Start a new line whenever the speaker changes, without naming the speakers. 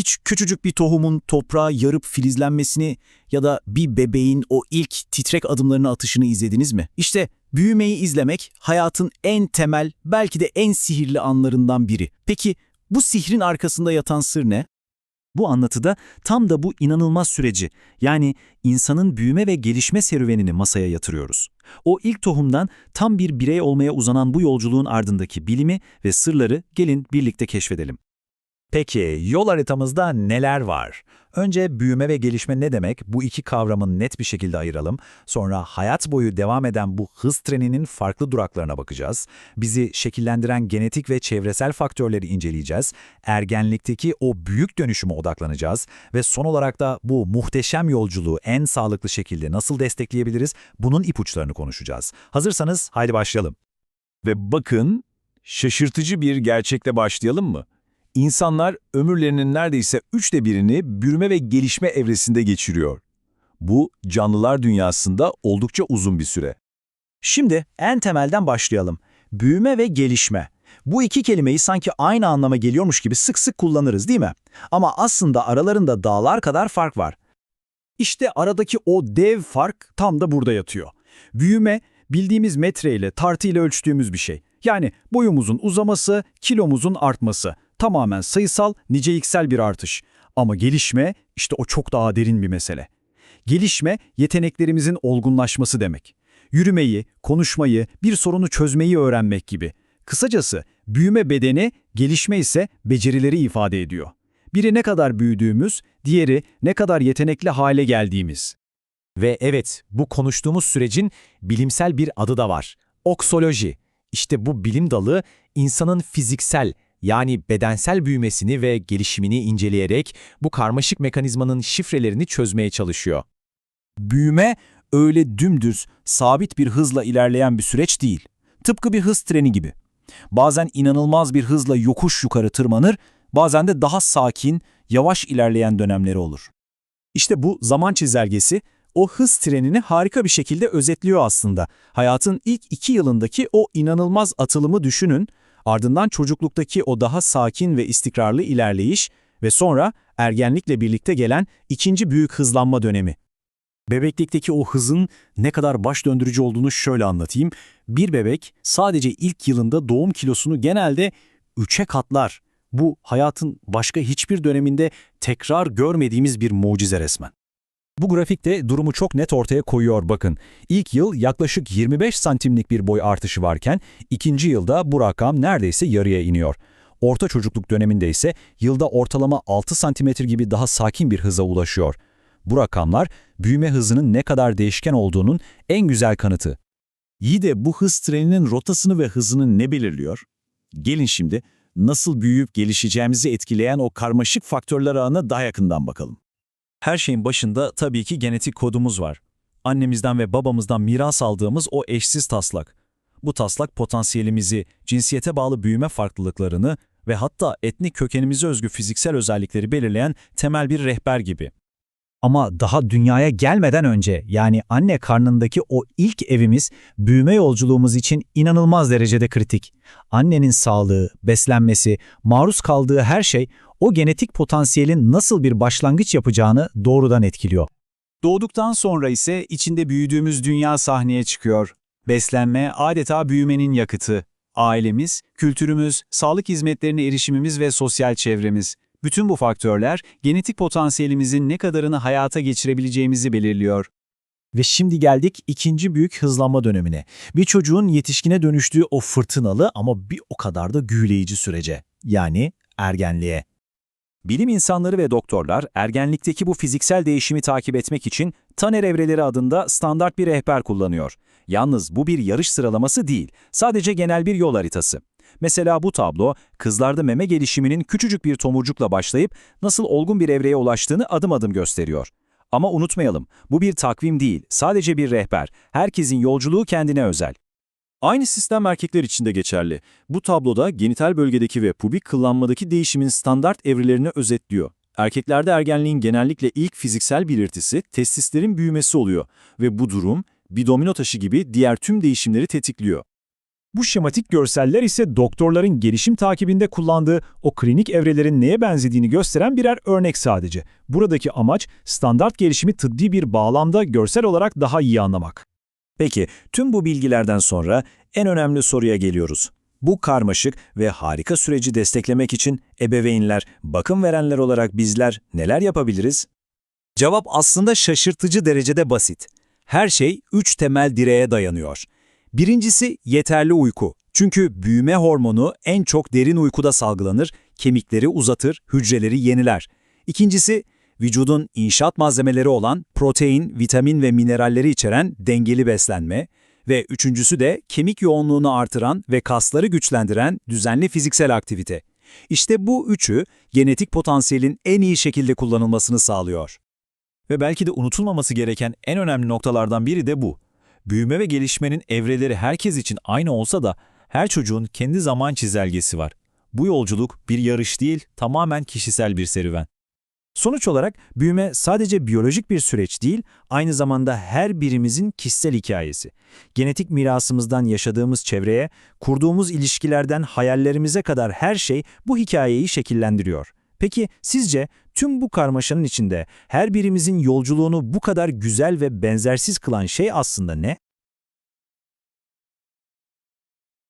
Hiç küçücük bir tohumun toprağa yarıp filizlenmesini ya da bir bebeğin o ilk titrek adımlarını atışını izlediniz mi? İşte büyümeyi izlemek hayatın en temel, belki de en sihirli anlarından biri. Peki bu sihrin arkasında yatan sır ne? Bu anlatıda tam da bu inanılmaz süreci, yani insanın büyüme ve gelişme serüvenini masaya yatırıyoruz. O ilk tohumdan tam bir birey olmaya uzanan bu yolculuğun ardındaki bilimi ve sırları gelin birlikte keşfedelim.
Peki yol haritamızda neler var? Önce büyüme ve gelişme ne demek? Bu iki kavramı net bir şekilde ayıralım. Sonra hayat boyu devam eden bu hız treninin farklı duraklarına bakacağız. Bizi şekillendiren genetik ve çevresel faktörleri inceleyeceğiz. Ergenlikteki o büyük dönüşüme odaklanacağız. Ve son olarak da bu muhteşem yolculuğu en sağlıklı şekilde nasıl destekleyebiliriz? Bunun ipuçlarını konuşacağız. Hazırsanız haydi başlayalım.
Ve bakın, şaşırtıcı bir gerçekle başlayalım mı? İnsanlar ömürlerinin neredeyse üçte birini büyüme ve gelişme evresinde geçiriyor. Bu, canlılar dünyasında oldukça uzun bir süre.
Şimdi en temelden başlayalım. Büyüme ve gelişme. Bu iki kelimeyi sanki aynı anlama geliyormuş gibi sık sık kullanırız değil mi? Ama aslında aralarında dağlar kadar fark var. İşte aradaki o dev fark tam da burada yatıyor. Büyüme, bildiğimiz metreyle, tartıyla ölçtüğümüz bir şey. Yani boyumuzun uzaması, kilomuzun artması. Tamamen sayısal, niceliksel bir artış. Ama gelişme, işte o çok daha derin bir mesele. Gelişme, yeteneklerimizin olgunlaşması demek. Yürümeyi, konuşmayı, bir sorunu çözmeyi öğrenmek gibi. Kısacası, büyüme bedeni, gelişme ise becerileri ifade ediyor. Biri ne kadar büyüdüğümüz, diğeri ne kadar yetenekli hale geldiğimiz.
Ve evet, bu konuştuğumuz sürecin bilimsel bir adı da var. Oksoloji. İşte bu bilim dalı insanın fiziksel yani bedensel büyümesini ve gelişimini inceleyerek bu karmaşık mekanizmanın şifrelerini çözmeye çalışıyor.
Büyüme öyle dümdüz, sabit bir hızla ilerleyen bir süreç değil. Tıpkı bir hız treni gibi. Bazen inanılmaz bir hızla yokuş yukarı tırmanır, bazen de daha sakin, yavaş ilerleyen dönemleri olur. İşte bu zaman çizelgesi o hız trenini harika bir şekilde özetliyor aslında. Hayatın ilk iki yılındaki o inanılmaz atılımı düşünün, ardından çocukluktaki o daha sakin ve istikrarlı ilerleyiş ve sonra ergenlikle birlikte gelen ikinci büyük hızlanma dönemi. Bebeklikteki o hızın ne kadar baş döndürücü olduğunu şöyle anlatayım. Bir bebek sadece ilk yılında doğum kilosunu genelde 3'e katlar. Bu hayatın başka hiçbir döneminde tekrar görmediğimiz bir mucize resmen.
Bu grafikte durumu çok net ortaya koyuyor bakın. İlk yıl yaklaşık 25 santimlik bir boy artışı varken ikinci yılda bu rakam neredeyse yarıya iniyor. Orta çocukluk döneminde ise yılda ortalama 6 santimetre gibi daha sakin bir hıza ulaşıyor. Bu rakamlar büyüme hızının ne kadar değişken olduğunun en güzel kanıtı.
İyi de bu hız treninin rotasını ve hızını ne belirliyor? Gelin şimdi nasıl büyüyüp gelişeceğimizi etkileyen o karmaşık faktörler ağına daha yakından bakalım. Her şeyin başında tabii ki genetik kodumuz var. Annemizden ve babamızdan miras aldığımız o eşsiz taslak. Bu taslak potansiyelimizi, cinsiyete bağlı büyüme farklılıklarını ve hatta etnik kökenimize özgü fiziksel özellikleri belirleyen temel bir rehber gibi. Ama daha dünyaya gelmeden önce yani anne karnındaki o ilk evimiz büyüme yolculuğumuz için inanılmaz derecede kritik. Annenin sağlığı, beslenmesi, maruz kaldığı her şey o genetik potansiyelin nasıl bir başlangıç yapacağını doğrudan etkiliyor. Doğduktan sonra ise içinde büyüdüğümüz dünya sahneye çıkıyor. Beslenme adeta büyümenin yakıtı. Ailemiz, kültürümüz, sağlık hizmetlerine erişimimiz ve sosyal çevremiz. Bütün bu faktörler genetik potansiyelimizin ne kadarını hayata geçirebileceğimizi belirliyor. Ve şimdi geldik ikinci büyük hızlanma dönemine. Bir çocuğun yetişkine dönüştüğü o fırtınalı ama bir o kadar da büyüleyici sürece. Yani ergenliğe. Bilim insanları ve doktorlar ergenlikteki bu fiziksel değişimi takip etmek için Tanner evreleri adında standart bir rehber kullanıyor. Yalnız bu bir yarış sıralaması değil, sadece genel bir yol haritası. Mesela bu tablo, kızlarda meme gelişiminin küçücük bir tomurcukla başlayıp nasıl olgun bir evreye ulaştığını adım adım gösteriyor. Ama unutmayalım, bu bir takvim değil, sadece bir rehber. Herkesin yolculuğu kendine özel. Aynı sistem erkekler için de geçerli. Bu tabloda genital bölgedeki ve pubik kıllanmadaki değişimin standart evrelerini özetliyor. Erkeklerde ergenliğin genellikle ilk fiziksel belirtisi testislerin büyümesi oluyor ve bu durum bir domino taşı gibi diğer tüm değişimleri tetikliyor.
Bu şematik görseller ise doktorların gelişim takibinde kullandığı o klinik evrelerin neye benzediğini gösteren birer örnek sadece. Buradaki amaç standart gelişimi tıbbi bir bağlamda görsel olarak daha iyi anlamak.
Peki, tüm bu bilgilerden sonra en önemli soruya geliyoruz. Bu karmaşık ve harika süreci desteklemek için ebeveynler, bakım verenler olarak bizler neler yapabiliriz?
Cevap aslında şaşırtıcı derecede basit. Her şey üç temel direğe dayanıyor. Birincisi yeterli uyku. Çünkü büyüme hormonu en çok derin uykuda salgılanır, kemikleri uzatır, hücreleri yeniler. İkincisi, vücudun inşaat malzemeleri olan protein, vitamin ve mineralleri içeren dengeli beslenme. Ve üçüncüsü de kemik yoğunluğunu artıran ve kasları güçlendiren düzenli fiziksel aktivite. İşte bu üçü genetik potansiyelin en iyi şekilde kullanılmasını sağlıyor.
Ve belki de unutulmaması gereken en önemli noktalardan biri de bu. Büyüme ve gelişmenin evreleri herkes için aynı olsa da her çocuğun kendi zaman çizelgesi var. Bu yolculuk bir yarış değil, tamamen kişisel bir serüven.
Sonuç olarak büyüme sadece biyolojik bir süreç değil, aynı zamanda her birimizin kişisel hikayesi. Genetik mirasımızdan yaşadığımız çevreye, kurduğumuz ilişkilerden hayallerimize kadar her şey bu hikayeyi şekillendiriyor. Peki sizce tüm bu karmaşanın içinde her birimizin yolculuğunu bu kadar güzel ve benzersiz kılan şey aslında ne?